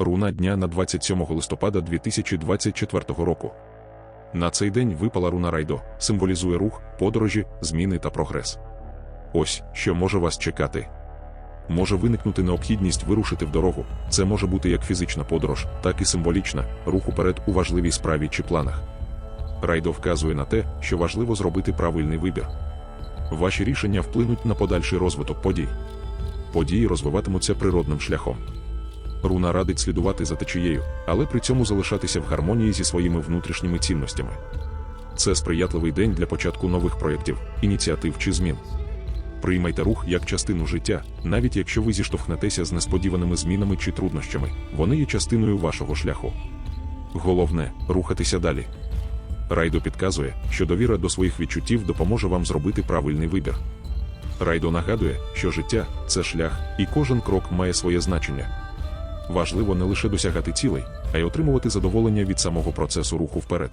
Руна дня на 27 листопада 2024 року. На цей день випала руна Райдо, символізує рух, подорожі, зміни та прогрес. Ось що може вас чекати. Може виникнути необхідність вирушити в дорогу. Це може бути як фізична подорож, так і символічна рух уперед у важливій справі чи планах. Райдо вказує на те, що важливо зробити правильний вибір. Ваші рішення вплинуть на подальший розвиток подій. Події розвиватимуться природним шляхом. Руна радить слідувати за течією, але при цьому залишатися в гармонії зі своїми внутрішніми цінностями. Це сприятливий день для початку нових проєктів, ініціатив чи змін. Приймайте рух як частину життя, навіть якщо ви зіштовхнетеся з несподіваними змінами чи труднощами, вони є частиною вашого шляху. Головне рухатися далі. Райдо підказує, що довіра до своїх відчуттів допоможе вам зробити правильний вибір. Райдо нагадує, що життя це шлях, і кожен крок має своє значення. Важливо не лише досягати цілей, а й отримувати задоволення від самого процесу руху вперед.